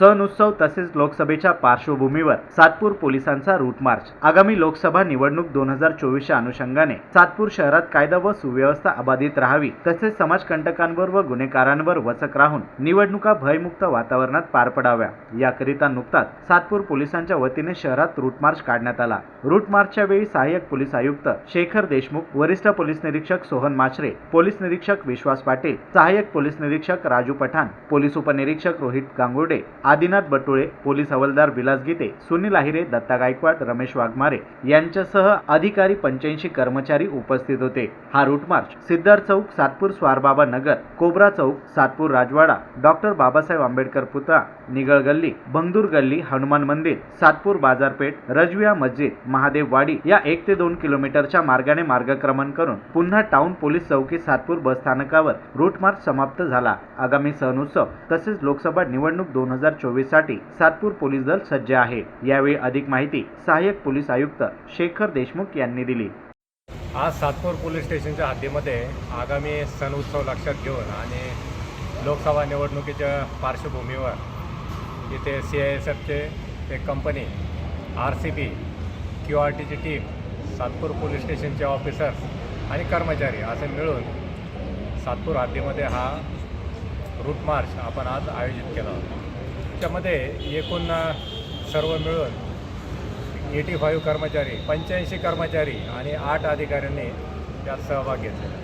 सण उत्सव तसेच लोकसभेच्या पार्श्वभूमीवर सातपूर पोलिसांचा रूट मार्च. आगामी लोकसभा निवडणूक दोन हजार चोवीसच्या अनुषंगाने सातपूर शहरात कायदा व सुव्यवस्था अबाधित राहावी तसेच समाजकंटकांवर व गुन्हेगारांवर वचक राहून निवडणुका भयमुक्त वातावरणात पार पडाव्या. याकरिता नुकताच सातपूर पोलिसांच्या वतीने शहरात रूट मार्च काढण्यात आला. रूट मार्चच्या वेळी सहाय्यक पोलीस आयुक्त शेखर देशमुख वरिष्ठ पोलीस निरीक्षक सोहन माचरे पोलीस निरीक्षक विश्वास पाटील सहाय्यक पोलीस निरीक्षक राजू पठाण पोलीस उपनिरीक्षक रोहित गांगुर्डे आदिनाथ बटुळे पोलीस हवालदार विलास गीते सुनील आहिरे दत्ता गायकवाड रमेश वाघमारे यांच्यासह अधिकारी पंच्याऐंशी कर्मचारी उपस्थित होते. हा रूट मार्च सिद्धार्थ चौक सातपूर स्वारबाबा नगर कोबरा चौक सातपूर राजवाडा डॉक्टर बाबासाहेब आंबेडकर पुतळा निगळ गल्ली भंगदूर गल्ली हनुमान मंदिर सातपूर बाजारपेठ रजविया मस्जिद महादेव वाडी या एक ते दोन किलोमीटरच्या मार्गाने मार्गक्रमण करून पुन्हा टाउन पोलीस चौकी सातपूर बस स्थानकावर रूट मार्च समाप्त झाला. आगामी सण उत्सव तसेच लोकसभा निवडणूक दोन हजार चोवीससाठी सातपूर पोलीस दल सज्ज आहे. यावेळी अधिक माहिती सहाय्यक पोलीस आयुक्त शेखर देशमुख यांनी दिली. आज सातपूर पोलीस स्टेशनच्या हद्दीमध्ये आगामी सण उत्सव लक्षात घेऊन आणि लोकसभा निवडणुकीच्या पार्श्वभूमीवर इथे सी आय एस एफचे एक company R C B Q R टीची टीम सातपूर पोलीस स्टेशनचे ऑफिसर्स आणि कर्मचारी असे मिळून सातपूर हद्दीमध्ये हा रूट मार्च आपण आज आयोजित केला होता. याच्यामध्ये एकूण सर्व मिळून एटी फाईव्ह कर्मचारी पंच्याऐंशी कर्मचारी आणि आठ अधिकाऱ्यांनी यात सहभाग घेतलेला